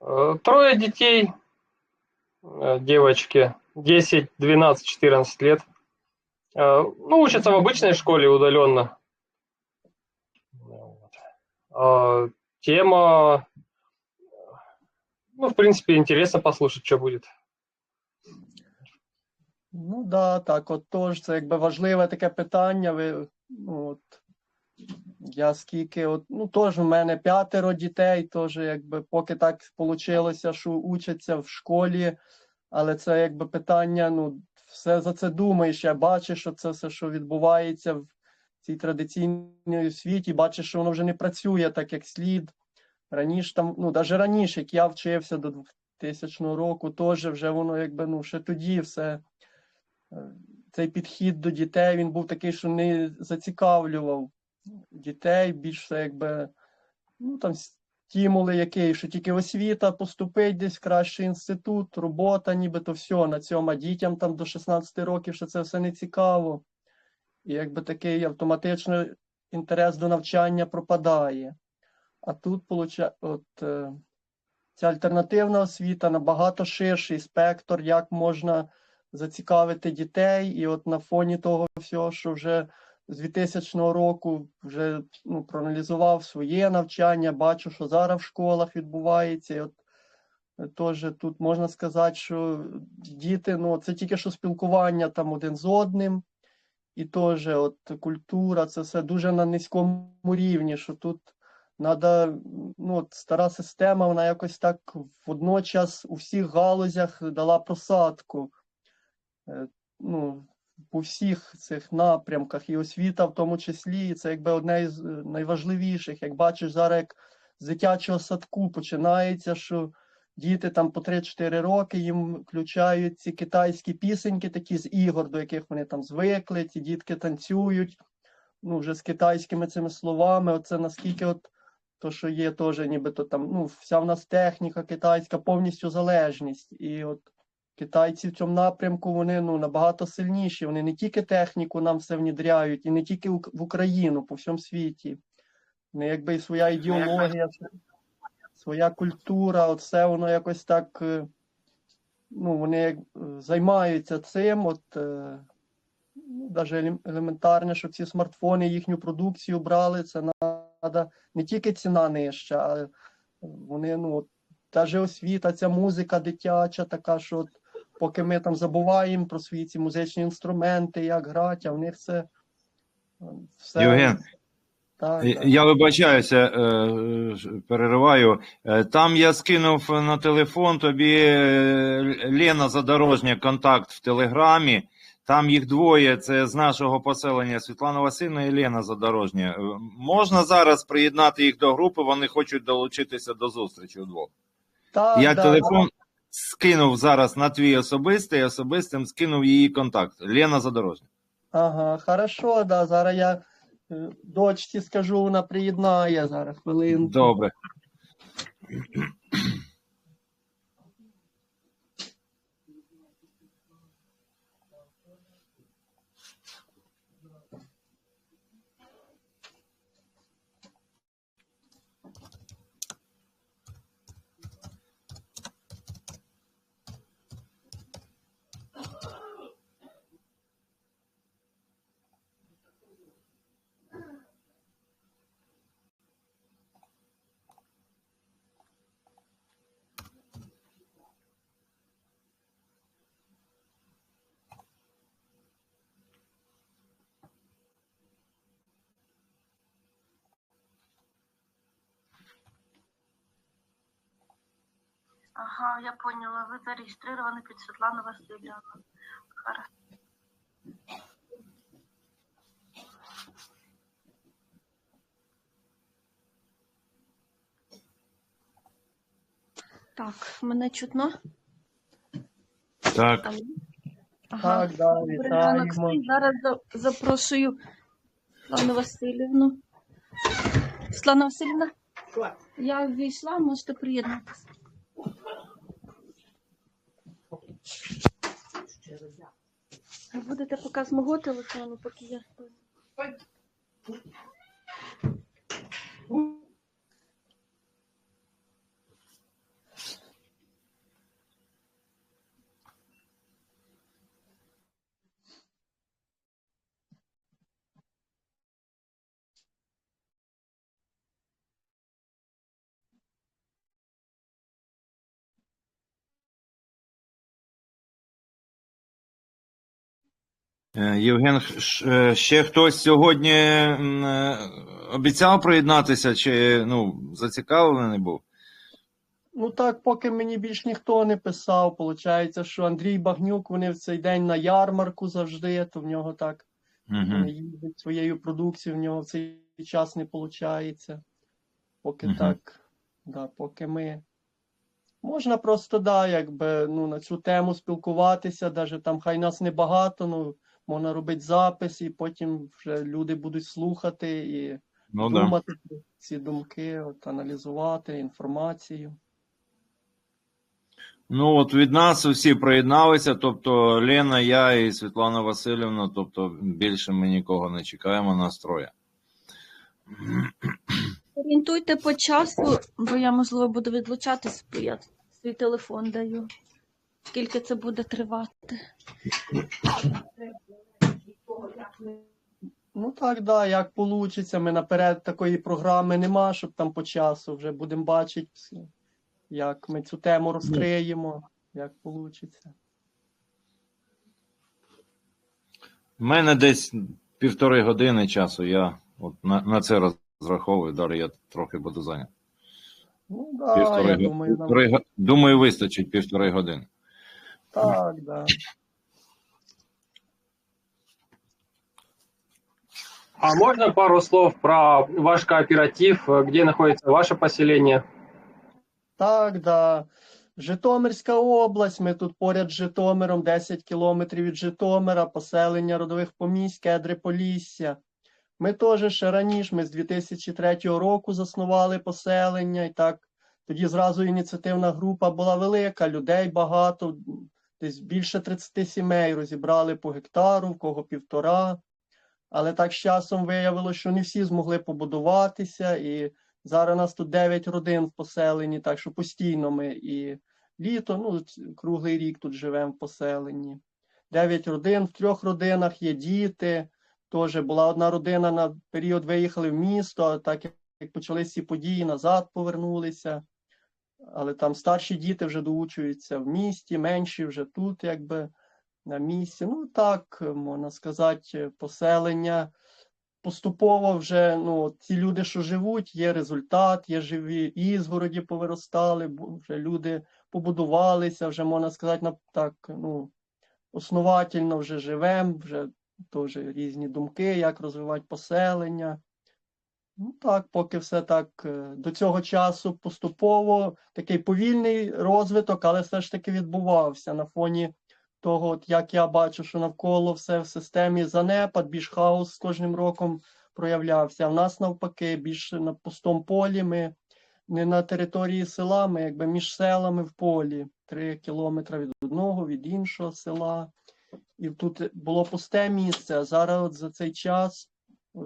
Э, Трое детей, э, девочки, 10, 12, 14 лет. Э, Ну, учатся в обычной школе удаленно. Вот. Тема, ну, в принципе, интересно послушать, что будет. Ну да, так, от тож, це якби важливе таке питання. Ви, ну, от, я скільки, от, ну теж в мене п'ятеро дітей, теж якби поки так вийшло, що учаться в школі, але це якби питання, ну, все за це думаєш, я бачу, що це все, що відбувається в цій традиційній освіті, бачиш, що воно вже не працює так, як слід. Раніше там, ну, навіть раніше, як я вчився до 2000 року, теж вже воно якби, ну, ще тоді все е, цей підхід до дітей він був такий, що не зацікавлював дітей, більше якби ну там стимули який, що тільки освіта поступить десь кращий інститут, робота, нібито все на цьому, а дітям там до 16 років що це все не цікаво. І якби такий автоматично інтерес до навчання пропадає. А тут от, е, ця альтернативна освіта набагато ширший спектр, як можна зацікавити дітей, і от на фоні того всього, що вже з 2000 року вже ну, проаналізував своє навчання, бачу, що зараз в школах відбувається. І от е, теж тут можна сказати, що діти, ну це тільки що спілкування там один з одним, і теж от культура, це все дуже на низькому рівні, що тут. Надо, ну, от стара система, вона якось так водночас у всіх галузях дала просадку. Е, Ну, по всіх цих напрямках, і освіта в тому числі, і це якби одне із е, найважливіших. Як бачиш, зараз як з дитячого садку починається, що діти там по 3-4 роки їм включають ці китайські пісеньки, такі з ігор, до яких вони там звикли, ці дітки танцюють. Ну, вже з китайськими цими словами, оце наскільки от то, що є теж, нібито там, ну, вся в нас техніка китайська, повністю залежність. І от китайці в цьому напрямку вони ну, набагато сильніші. Вони не тільки техніку нам все внідряють, і не тільки в Україну, по всьому світі. Вони якби і своя ідеологія, своя культура, от все воно якось так. е, Ну, вони е, займаються цим. От, е, ну, навіть елементарне, щоб ці смартфони їхню продукцію брали, це треба не тільки ціна нижча, а вони, ну, та же освіта, ця музика дитяча, така, що от, поки ми там забуваємо про свої ці музичні інструменти, як грати, а в них це е, все. Євген, так, так. Я вибачаюся, е, перериваю. Е, Там я скинув на телефон тобі Лена Задорожня контакт в Телеграмі. Там їх двоє. Це з нашого поселення Світлана Васильівна і Лена Задорожня. Можна зараз приєднати їх до групи, вони хочуть долучитися до зустрічі вдвох. Так, Я да, телефон скинув зараз на твій особистий, особистим скинув її контакт. Лена Задорожня. Ага, хорошо, да. Зараз я е, дочці скажу, вона приєднає зараз хвилинку. Добре. Ага, я поняла. Вы зарегистрированы под Светлану Васильевну. Хорошо. Так, мене чутно? Так. Ага. Так, да, Добрий ранок. вітаємо. Зараз за- запрошую Світлану Васильівну. Світлана Васильівна, я ввійшла, можете приєднатися. Ви Будете поки з мого телефону, поки я. Е, Євген, е, ще хтось сьогодні е, обіцяв приєднатися, чи ну, зацікавлений був? Ну так, поки мені більш ніхто не писав, получається, що Андрій Багнюк, вони в цей день на ярмарку завжди, то в нього так Угу. своєю продукцією, в нього в цей час не виходить. Поки Мгм. так, да, поки ми. Можна просто, да, якби, ну, на цю тему спілкуватися, навіть там хай нас небагато, ну, можна робити запис, і потім вже люди будуть слухати і Ну, думати про ці думки, от, аналізувати інформацію. Ну, от від нас усі приєдналися, тобто Лена, я і Світлана Васильівна, тобто більше ми нікого не чекаємо настроя. Орієнтуйте по часу, бо я, можливо, буду відлучатись, бо я свій телефон даю. Скільки це буде тривати? Ну так, да, як вийде. Ми наперед такої програми нема, щоб там по часу вже будемо бачити, як ми цю тему розкриємо, як вийде. У мене десь півтори години часу, я от на, на це розраховую, далі я трохи буду зайнятий. Ну да, Півтори, я думаю, нам думаю, вистачить півтори години. Так, да. А можно пару слов про ваш кооператив, где находится ваше поселение? Так, да. Житомирська область, ми тут поряд з Житомиром, 10 кілометрів від Житомира, поселення родових помість, Кедри Полісся. Ми теж ще раніше, ми з 2003 року заснували поселення, і так тоді зразу ініціативна група була велика, людей багато, десь більше 30 сімей розібрали по гектару, в кого півтора. Але так з часом виявилося, що не всі змогли побудуватися, і Зараз нас тут 9 родин в поселенні, так що постійно ми і літо, ну, круглий рік тут живемо в поселенні. 9 родин, в трьох родинах є діти. Теж була одна родина на період виїхали в місто, а так як почалися ці події, назад повернулися. Але там старші діти вже доучуються в місті, менші вже тут, якби на місці. Ну так, можна сказати, поселення поступово вже ну, ті люди, що живуть, є результат, є живі ізгороді повиростали, вже люди побудувалися, вже можна сказати, на так, ну, основательно вже живемо, вже теж різні думки, як розвивати поселення. Ну так, поки все так е, до цього часу поступово такий повільний розвиток, але все ж таки відбувався на фоні того, от як я бачу, що навколо все в системі занепад, більш хаос з кожним роком проявлявся. А в нас навпаки, більше на пустому полі. Ми не на території села, ми якби між селами в полі, три кілометри від одного, від іншого села. І тут було пусте місце. А зараз от за цей час, е,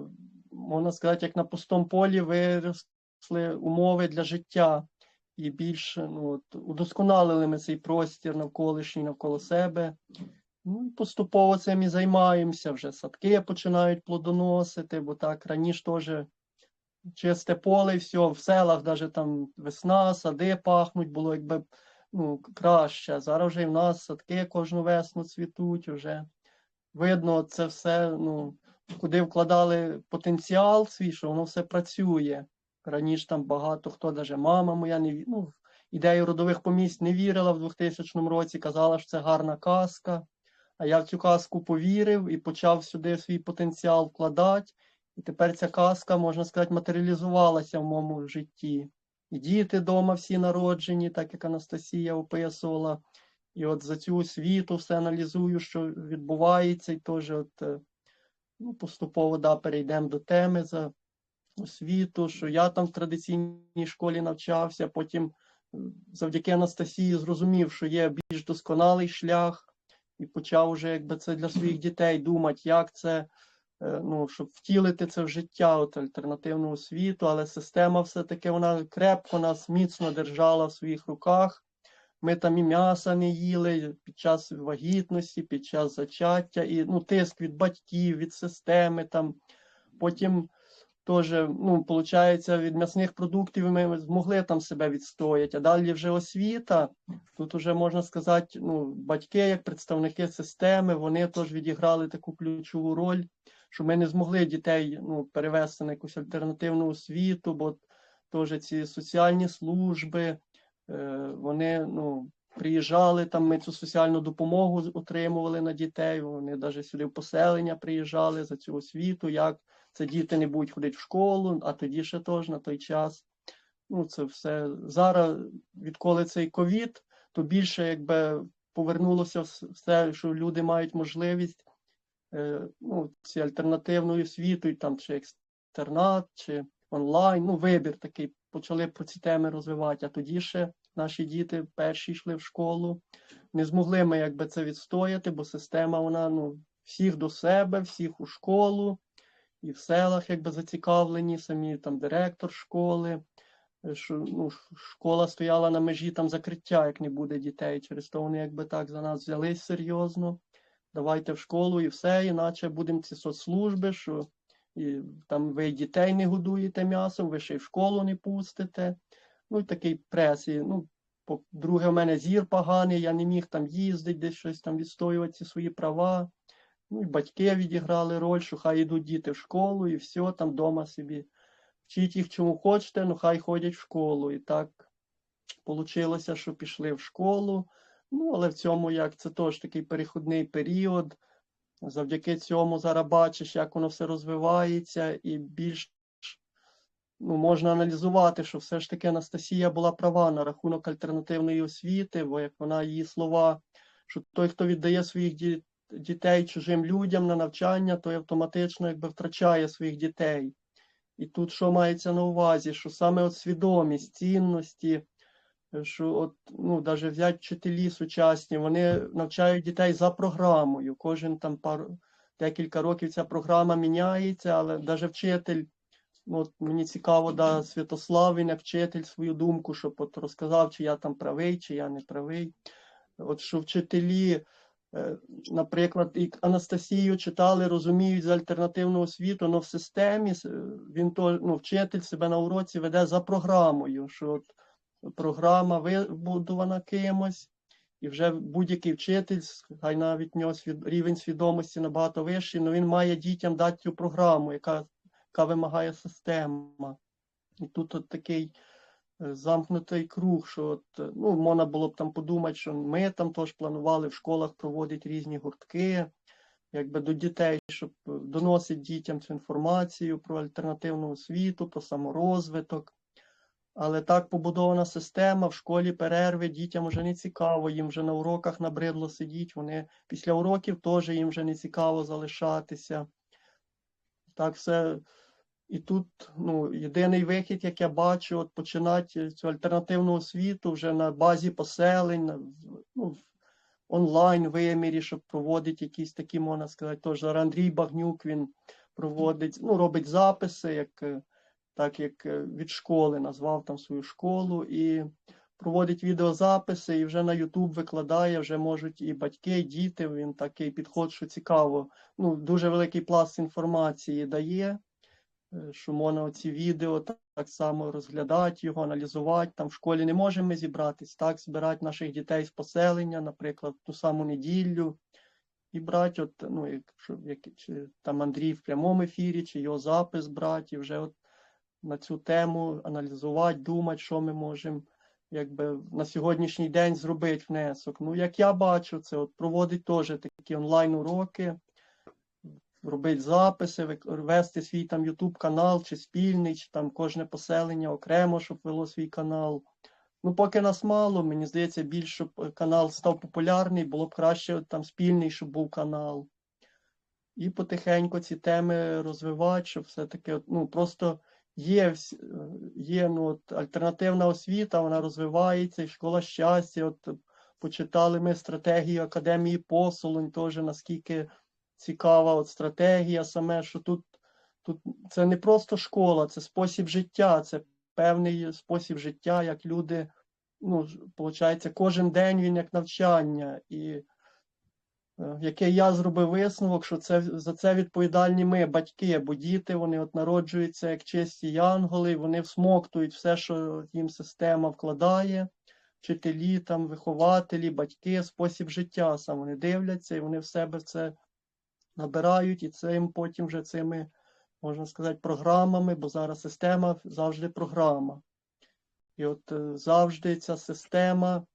можна сказати, як на пустому полі виросли умови для життя і більше ну, от, удосконалили ми цей простір навколишній навколо себе. Ну поступово цим і займаємося. Вже садки починають плодоносити, бо так раніше теж чисте поле, і все, в селах навіть там весна, сади пахнуть, було якби ну, краще. Зараз вже і в нас садки кожну весну цвітуть, вже видно це все, ну, куди вкладали потенціал свій, що воно все працює. Раніше там багато хто, навіть мама моя не ну, ідею родових помість не вірила в 2000 році, казала, що це гарна казка. А я в цю казку повірив і почав сюди свій потенціал вкладати. І тепер ця казка, можна сказати, матеріалізувалася в моєму житті. І діти вдома всі народжені, так як Анастасія описувала. І от за цю освіту все аналізую, що відбувається, і теж от, е, ну, поступово да, перейдемо до теми за освіту, що я там в традиційній школі навчався, потім е, завдяки Анастасії зрозумів, що є більш досконалий шлях, і почав уже якби це для своїх дітей думати, як це, е, ну, щоб втілити це в життя, от альтернативну освіту, але система все-таки вона крепко нас міцно держала в своїх руках. Ми там і м'яса не їли під час вагітності, під час зачаття, і ну, тиск від батьків, від системи там. Потім теж, ну, виходить, від м'ясних продуктів ми змогли там себе відстояти. А далі вже освіта. Тут вже можна сказати, ну, батьки, як представники системи, вони теж відіграли таку ключову роль, що ми не змогли дітей ну, перевести на якусь альтернативну освіту, бо теж ці соціальні служби, вони ну, приїжджали там, ми цю соціальну допомогу отримували на дітей, вони навіть сюди в поселення приїжджали за цю освіту, як це діти не будуть ходити в школу, а тоді ще теж на той час. Ну, це все зараз, відколи цей ковід, то більше якби повернулося все, що люди мають можливість е, ну, ці альтернативною освітою, там чи екстернат, чи онлайн, ну, вибір такий, почали про ці теми розвивати. А тоді ще наші діти перші йшли в школу. Не змогли ми якби це відстояти, бо система вона ну, всіх до себе, всіх у школу, і в селах якби зацікавлені, самі там директор школи. е, Що, ну, школа стояла на межі там закриття, як не буде дітей. Через то вони якби так за нас взялись серйозно. Давайте в школу і все, іначе будемо ці соцслужби, що і, там ви дітей не годуєте м'ясом, ви ще й в школу не пустите. Ну такий прес. І, ну, по-друге, в мене зір поганий, я не міг там їздити, десь щось там відстоювати ці свої права. Ну і батьки відіграли роль, що хай йдуть діти в школу і все, там вдома собі. Вчіть їх чому хочете, ну хай ходять в школу. І так вийшло, що пішли в школу. Ну, але в цьому як це теж такий перехідний період. Завдяки цьому зараз бачиш, як воно все розвивається, і більш ну, можна аналізувати, що все ж таки Анастасія була права на рахунок альтернативної освіти, бо як вона її слова, що той, хто віддає своїх дітей чужим людям на навчання, той автоматично якби втрачає своїх дітей. І тут що мається на увазі, що саме от свідомість, цінності, що от, ну, навіть взяти вчителі сучасні, вони навчають дітей за програмою. Кожен там пару, декілька років ця програма міняється, але навіть вчитель, от мені цікаво, да, Святослав, він як вчитель свою думку, щоб от розказав, чи я там правий, чи я не правий. От що вчителі, е, наприклад, і Анастасію читали, розуміють за альтернативну освіту, але в системі він то, ну, вчитель себе на уроці веде за програмою, що от програма вибудована кимось, і вже будь-який вчитель, хай навіть нього свід- рівень свідомості набагато вищий, але він має дітям дати цю програму, яка, яка вимагає система. І тут от такий е, замкнутий круг, що от, е, ну, можна було б там подумати, що ми там теж планували в школах проводити різні гуртки, якби до дітей, щоб е, доносити дітям цю інформацію про альтернативну освіту, про саморозвиток. Але так побудована система, в школі перерви, дітям вже не цікаво, їм вже на уроках набридло сидіти, вони після уроків теж їм вже не цікаво залишатися. Так все. І тут ну, єдиний вихід, як я бачу, от починати цю альтернативну освіту вже на базі поселень, на, ну, в онлайн вимірі, щоб проводити якісь такі, можна сказати, зараз Андрій Багнюк він проводить, ну, робить записи, як, е, так як е, від школи, назвав там свою школу і проводить відеозаписи і вже на YouTube викладає, вже можуть і батьки, і діти. Він такий підход, що цікаво. Ну, дуже великий пласт інформації дає що можна оці відео так, так само розглядати його, аналізувати. Там в школі не можемо ми зібратись, так, збирати наших дітей з поселення, наприклад, ту саму неділю, і брати, от, ну, якщо як, чи там Андрій в прямому ефірі, чи його запис брати, і вже от на цю тему аналізувати, думати, що ми можемо якби на сьогоднішній день зробити внесок. Ну, як я бачу, це от проводить теж такі онлайн-уроки робити записи, вести свій там YouTube канал, чи спільний, чи там кожне поселення окремо, щоб вело свій канал. Ну, поки нас мало, мені здається, більше щоб е, канал став популярний, було б краще там спільний, щоб був канал. І потихеньку ці теми розвивати, щоб все-таки, ну, просто є, е, є ну, от, альтернативна освіта, вона розвивається, і школа щастя. От, почитали ми стратегію Академії Посолонь, теж наскільки цікава от стратегія саме, що тут, тут це не просто школа, це спосіб життя, це певний спосіб життя, як люди, ну, виходить, кожен день він як навчання. І е, який я зробив висновок, що це за це відповідальні ми, батьки, бо діти вони от народжуються як чисті янголи, вони всмоктують все, що їм система вкладає, вчителі, там, вихователі, батьки, спосіб життя сам вони дивляться, і вони в себе це набирають, і цим потім вже цими, можна сказати, програмами, бо зараз система завжди програма. І от е, завжди ця система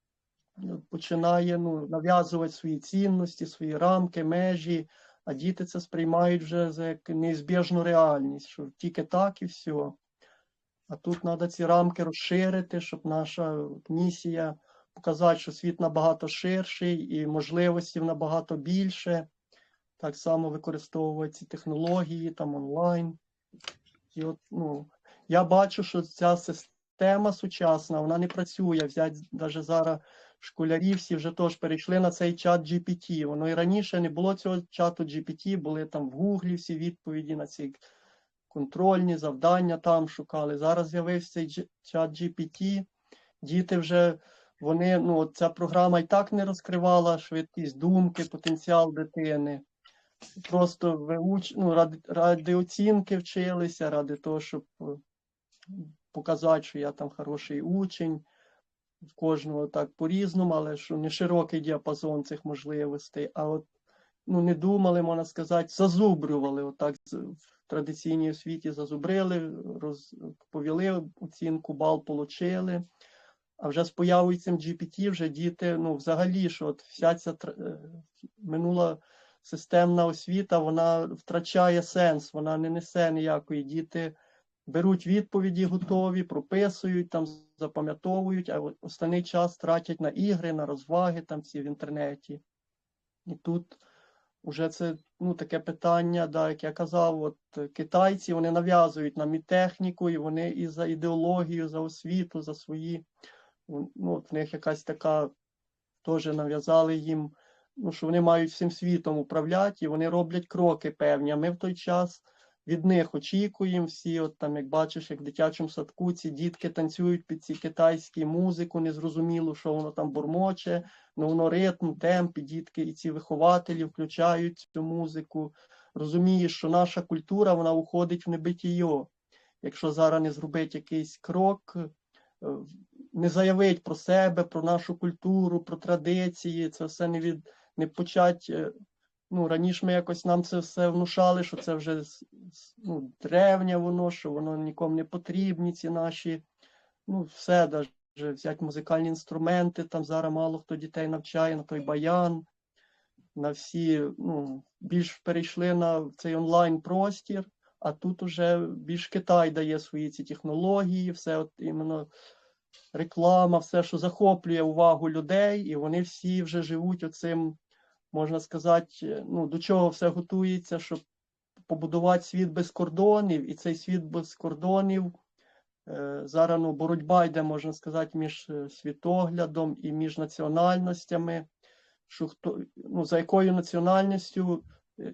ну, починає ну, нав'язувати свої цінності, свої рамки, межі, а діти це сприймають вже за як неізбіжну реальність, що тільки так і все. А тут треба ці рамки розширити, щоб наша місія показати, що світ набагато ширший і можливостей набагато більше. Так само використовувати ці технології там онлайн. І от, ну, я бачу, що ця система сучасна, вона не працює. Взять навіть зараз школярі всі вже теж перейшли на цей чат GPT. Воно і раніше не було цього чату GPT, були там в Гуглі всі відповіді на ці контрольні завдання там шукали. Зараз з'явився цей чат GPT. Діти вже вони, ну, ця програма і так не розкривала швидкість думки, потенціал дитини. Просто виуч... ну, ради, ради оцінки вчилися, ради того, щоб е, показати, що я там хороший учень. В кожного так по-різному, але що не широкий діапазон цих можливостей. А от ну, не думали, можна сказати, зазубрювали. Отак в традиційній освіті зазубрили, роз... повіли оцінку, бал получили. А вже з появою цим GPT вже діти, ну, взагалі, що от вся ця е, минула системна освіта, вона втрачає сенс, вона не несе ніякої. Діти беруть відповіді готові, прописують, там запам'ятовують, а останній час тратять на ігри, на розваги там ці в інтернеті. І тут вже це ну, таке питання, да, як я казав, от китайці вони нав'язують нам і техніку, і вони і за ідеологію, за освіту, за свої. Ну, от в них якась така теж нав'язали їм, ну, що вони мають всім світом управляти, і вони роблять кроки певні. А ми в той час від них очікуємо всі, от там, як бачиш, як в дитячому садку ці дітки танцюють під ці китайські музику, незрозуміло, що воно там бурмоче, ну воно ритм, темп, і дітки, і ці вихователі включають цю музику. Розумієш, що наша культура вона уходить в небитіє. Якщо зараз не зробити якийсь крок, е, не заявить про себе, про нашу культуру, про традиції, це все не від не почать. е, Ну, раніше ми якось нам це все внушали, що це вже ну, древнє воно, що воно нікому не потрібні, ці наші, ну, все, даже взяти музикальні інструменти, там зараз мало хто дітей навчає на той баян, на всі, ну, більш перейшли на цей онлайн-простір, а тут уже більш Китай дає свої ці технології, все от іменно реклама, все, що захоплює увагу людей, і вони всі вже живуть оцим, можна сказати, е, ну, до чого все готується, щоб побудувати світ без кордонів, і цей світ без кордонів. е, Зараз ну, боротьба йде, можна сказати, між е, світоглядом і між національностями, що хто, ну, за якою національністю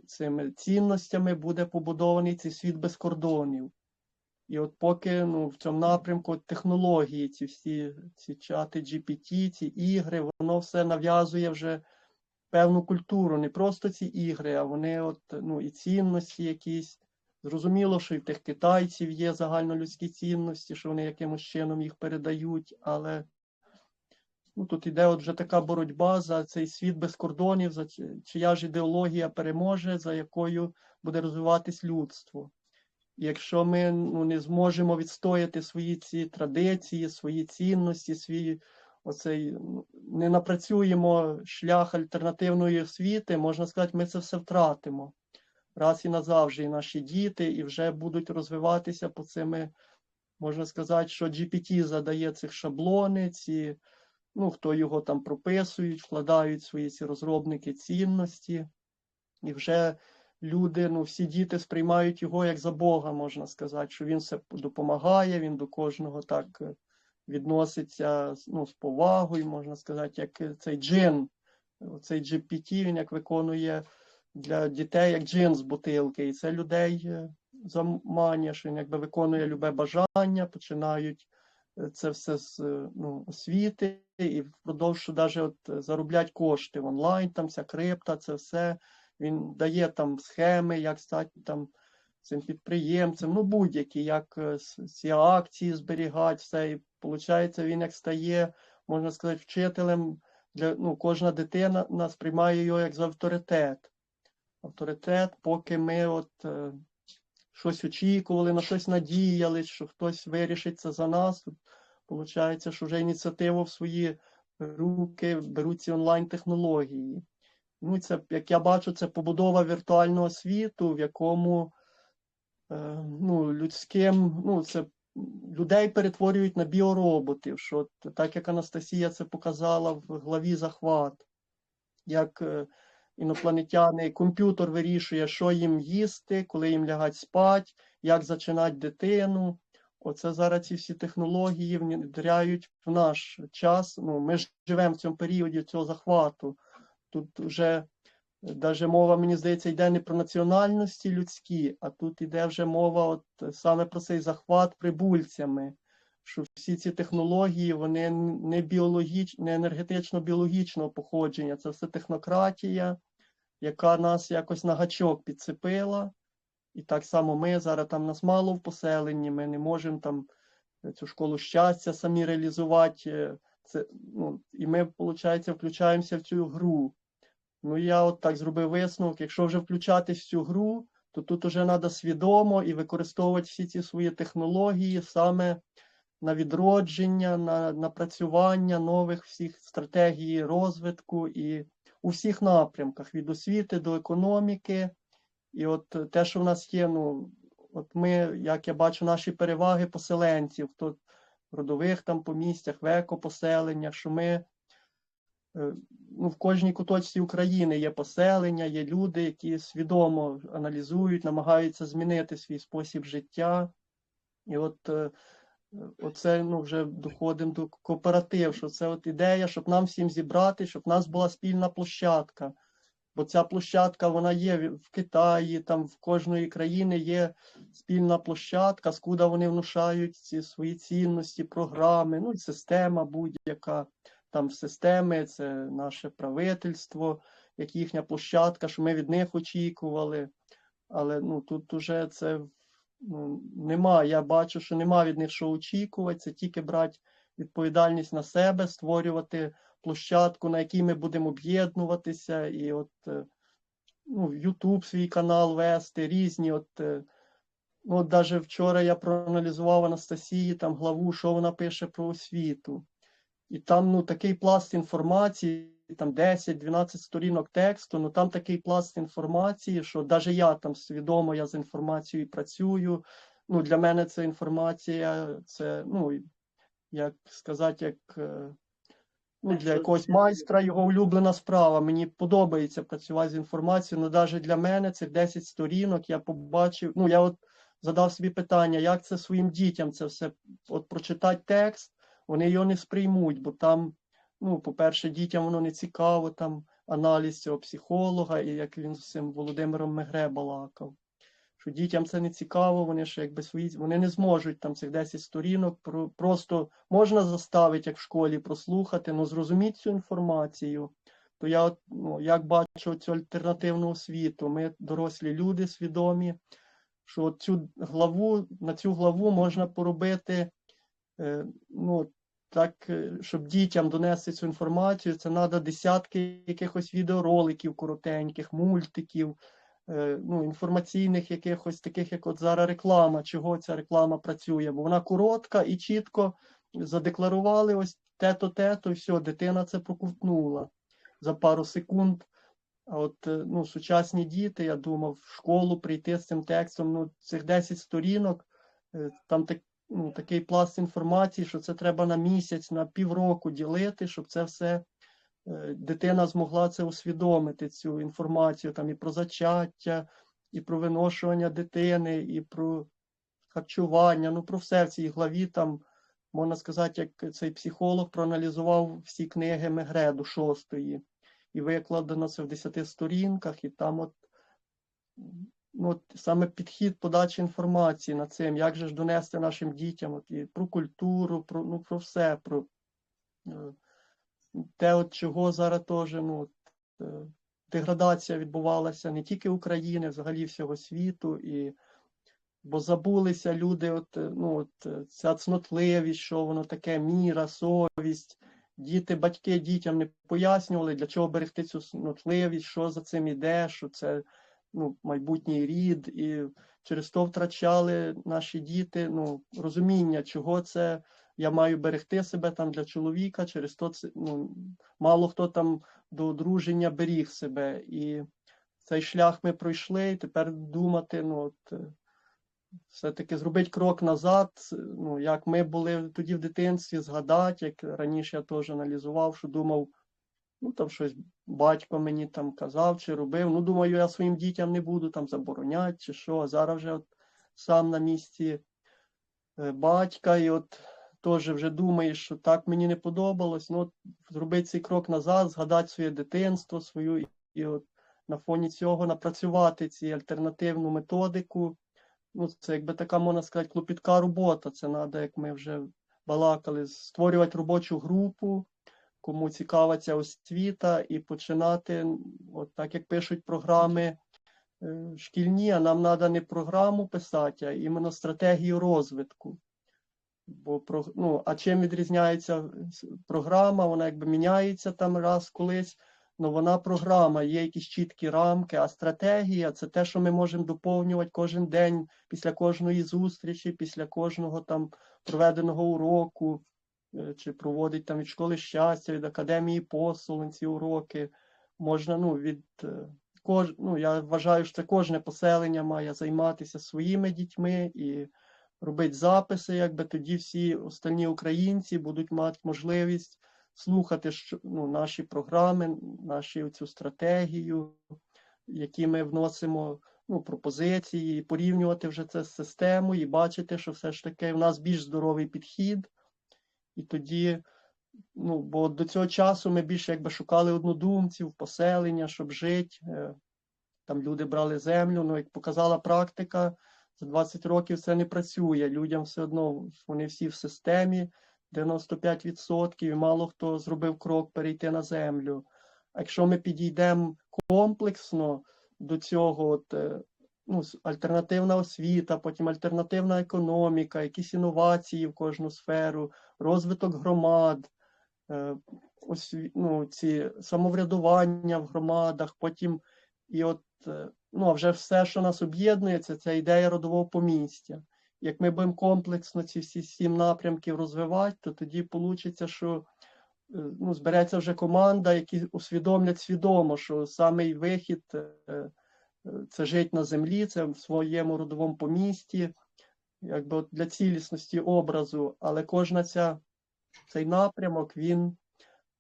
цими цінностями буде побудований цей світ без кордонів. І от поки ну, в цьому напрямку технології, ці всі ці чати GPT, ці ігри, воно все нав'язує вже певну культуру, не просто ці ігри, а вони от, ну, і цінності якісь. Зрозуміло, що і в тих китайців є загальнолюдські цінності, що вони якимось чином їх передають, але ну, тут іде от вже така боротьба за цей світ без кордонів, за чия ж ідеологія переможе, за якою буде розвиватись людство. Якщо ми ну, не зможемо відстояти свої ці традиції, свої цінності, свій оцей ну, не напрацюємо шлях альтернативної освіти, можна сказати, ми це все втратимо. Раз і назавжди, і наші діти, і вже будуть розвиватися по цими, можна сказати, що GPT задає цих шаблони, ці, ну, хто його там прописують, вкладають свої ці розробники цінності, і вже люди, ну, всі діти сприймають його як за Бога, можна сказати, що він все допомагає, він до кожного так відноситься ну, з повагою, можна сказати, як цей джин, цей GPT, він як виконує для дітей як джин з бутилки, і це людей е, заманює, що він якби виконує любе бажання, починають е, це все з е, ну, освіти і впродовж навіть от зароблять кошти онлайн, там вся крипта, це все. Він дає там схеми, як стати там цим підприємцем, ну будь-які, як е, ці акції зберігати, все. І виходить, він як стає, можна сказати, вчителем для ну, кожна дитина нас приймає його як за авторитет. Авторитет, поки ми от е, щось очікували, на щось надіялись, що хтось вирішить це за нас. Виходить, що вже ініціативу в свої руки беруть ці онлайн-технології. Ну, це, як я бачу, це побудова віртуального світу, в якому ну, людським, ну, це людей перетворюють на біороботів, що так як Анастасія це показала в главі захват, як е, інопланетяни, комп'ютер вирішує, що їм їсти, коли їм лягать спать, як зачинати дитину. Оце зараз ці всі технології внедряють в наш час. Ну, ми живемо в цьому періоді цього захвату. Тут вже Даже мова, мені здається, йде не про національності людські, а тут йде вже мова от е, саме про цей захват прибульцями, що всі ці технології, вони не біологіч, не енергетично-біологічного походження, це все технократія, яка нас якось на гачок підцепила. І так само ми зараз там нас мало в поселенні, ми не можемо там е, цю школу щастя самі реалізувати. е, Це, ну, і ми, виходить, включаємося в цю гру. Ну, я от так зробив висновок. Якщо вже включатись в цю гру, то тут уже треба свідомо і використовувати всі ці свої технології саме на відродження, на напрацювання нових всіх стратегій розвитку і у всіх напрямках від освіти до економіки. І от те, що в нас є, ну, от ми, як я бачу, наші переваги поселенців, то в родових там помістях, в екопоселеннях, що ми ну, в кожній куточці України є поселення, є люди, які свідомо аналізують, намагаються змінити свій спосіб життя. І от е, оце ну, вже доходимо до кооператив, що це от ідея, щоб нам всім зібрати, щоб в нас була спільна площадка. Бо ця площадка вона є в Китаї, там в кожної країни є спільна площадка, скуда вони внушають ці свої цінності, програми, ну і система будь-яка там системи, це наше правительство, як їхня площадка, що ми від них очікували. Але ну, тут уже це ну, нема. Я бачу, що нема від них що очікувати, це тільки брати відповідальність на себе, створювати площадку, на якій ми будемо об'єднуватися, і от е, ну, YouTube свій канал вести, різні. От, е, ну, от даже вчора я проаналізував Анастасії там главу, що вона пише про освіту. І там ну, такий пласт інформації, там 10-12 сторінок тексту, ну там такий пласт інформації, що навіть я там свідомо я з інформацією працюю. Ну, для мене це інформація, це, ну, як сказати, як е, ну, для якогось майстра його улюблена справа. Мені подобається працювати з інформацією, але навіть для мене цих 10 сторінок я побачив. Ну, я от задав собі питання, як це своїм дітям це все от прочитати текст, вони його не сприймуть, бо там, ну, по-перше, дітям воно не цікаво, там аналіз цього психолога, і як він з цим Володимиром Мегре балакав. Що дітям це не цікаво, вони ж якби свої, вони не зможуть там цих 10 сторінок, про, просто можна заставити, як в школі, прослухати, але зрозуміти цю інформацію. То я, ну, як бачу цю альтернативну освіту, ми дорослі люди свідомі, що цю главу, на цю главу можна поробити, ну, так, е, щоб дітям донести цю інформацію, це треба десятки якихось відеороликів коротеньких, мультиків, е, ну, інформаційних якихось таких, як от зараз реклама, чого ця реклама працює, бо вона коротка і чітко задекларували ось те-то, те-то, і все, дитина це проковтнула за пару секунд. А от е, ну, сучасні діти, я думав, в школу прийти з цим текстом, ну, цих 10 сторінок, е, там так, ну, такий пласт інформації, що це треба на місяць, на півроку ділити, щоб це все е, дитина змогла це усвідомити, цю інформацію там і про зачаття, і про виношування дитини, і про харчування, ну про все в цій главі там, можна сказати, як цей психолог проаналізував всі книги Мегре до шостої, і викладено це в 10 сторінках, і там от от саме підхід подачі інформації над цим, як же ж донести нашим дітям от, і про культуру, про, ну, про все, про е, те, от чого зараз теж ну, е, деградація відбувалася не тільки України, взагалі всього світу. І, бо забулися люди, от, е, ну, от, ця цнотливість, що воно таке, міра, совість. Діти, батьки дітям не пояснювали, для чого берегти цю цнотливість, що за цим іде, що це ну, майбутній рід, і через то втрачали наші діти ну, розуміння, чого це я маю берегти себе там для чоловіка, через то це ну, мало хто там до одруження беріг себе. І цей шлях ми пройшли, і тепер думати, ну от е, все-таки зробити крок назад, ну, як ми були тоді в дитинстві, згадати, як раніше я теж аналізував, що думав, ну там щось батько мені там казав чи робив. Ну, думаю, я своїм дітям не буду там забороняти чи що. А зараз вже от сам на місці е, батька, і от теж вже думаєш, що так мені не подобалось. Ну, от зробити цей крок назад, згадати своє дитинство, свою, і, от на фоні цього напрацювати ці альтернативну методику. Ну, це якби така, можна сказати, клопітка робота. Це треба, як ми вже балакали, створювати робочу групу, кому цікава ця освіта, і починати, от так як пишуть програми е, шкільні, а нам треба не програму писати, а іменно стратегію розвитку. Бо ну, а чим відрізняється програма? Вона якби міняється там раз колись. Ну, вона програма, є якісь чіткі рамки, а стратегія це те, що ми можемо доповнювати кожен день після кожної зустрічі, після кожного там проведеного уроку, е, чи проводить там від школи щастя, від академії послуг ці уроки. Можна, ну, від е, кож... ну, я вважаю, що це кожне поселення має займатися своїми дітьми і робити записи, якби тоді всі остальні українці будуть мати можливість слухати ну, наші програми, наші цю стратегію, які ми вносимо ну, пропозиції, порівнювати вже це з системою і бачити, що все ж таки в нас більш здоровий підхід. І тоді, ну, бо до цього часу ми більше якби шукали однодумців, поселення, щоб жити. Е, Там люди брали землю. Ну, як показала практика, за 20 років це не працює. Людям все одно вони всі в системі. 95% і мало хто зробив крок перейти на землю. А якщо ми підійдемо комплексно до цього, от, е, ну, альтернативна освіта, потім альтернативна економіка, якісь інновації в кожну сферу, розвиток громад, е, осві... ну, ці самоврядування в громадах, потім і от, е, ну, а вже все, що нас об'єднує, це ця ідея родового помістя. Як ми будемо комплексно ці всі сім напрямків розвивати, то тоді вийде, що е, ну, збереться вже команда, які усвідомлять свідомо, що самий вихід це жити на землі, це в своєму родовому помісті, якби для цілісності образу, але кожна ця цей напрямок він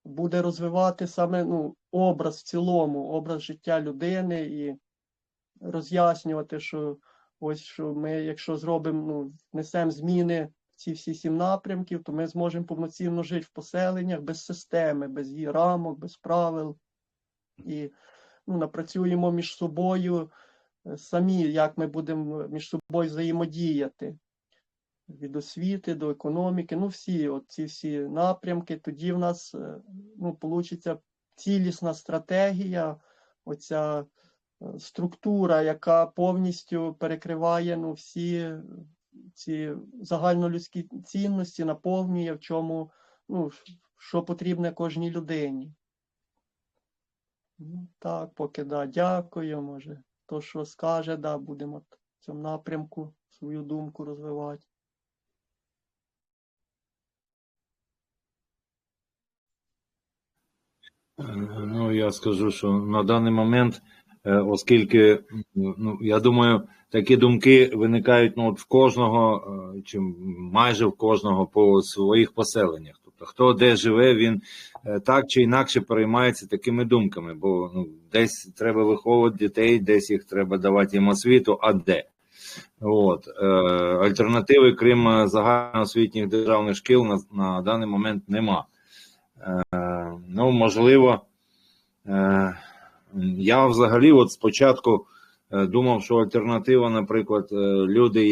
буде розвивати саме ну, образ в цілому, образ життя людини і роз'яснювати, що ось що ми, якщо зробимо, ну, несемо зміни в ці всі сім напрямків, то ми зможемо повноцінно жити в поселеннях без системи, без її рамок, без правил. І ну, напрацюємо між собою е, самі, як ми будемо між собою взаємодіяти. Від освіти до економіки, ну всі ці всі напрямки, тоді в нас е, ну, получиться цілісна стратегія, оця е, структура, яка повністю перекриває ну, всі ці загальнолюдські цінності, наповнює, в чому, ну, що потрібне кожній людині. Ну, так, поки да, дякую. Може, то, що скаже, да, будемо в цьому напрямку свою думку розвивати. Ну, я скажу, що на даний момент, е, оскільки, ну, я думаю, такі думки виникають ну, от в кожного, е, чи майже в кожного по своїх поселеннях. Хто де живе, він е, так чи інакше переймається такими думками, бо ну, десь треба виховувати дітей, десь їх треба давати їм освіту, а де? От, е, альтернативи, крім е, загальноосвітніх державних шкіл, на, на даний момент нема. Е, ну, можливо, е, я взагалі, от спочатку Думав, що альтернатива, наприклад, люди,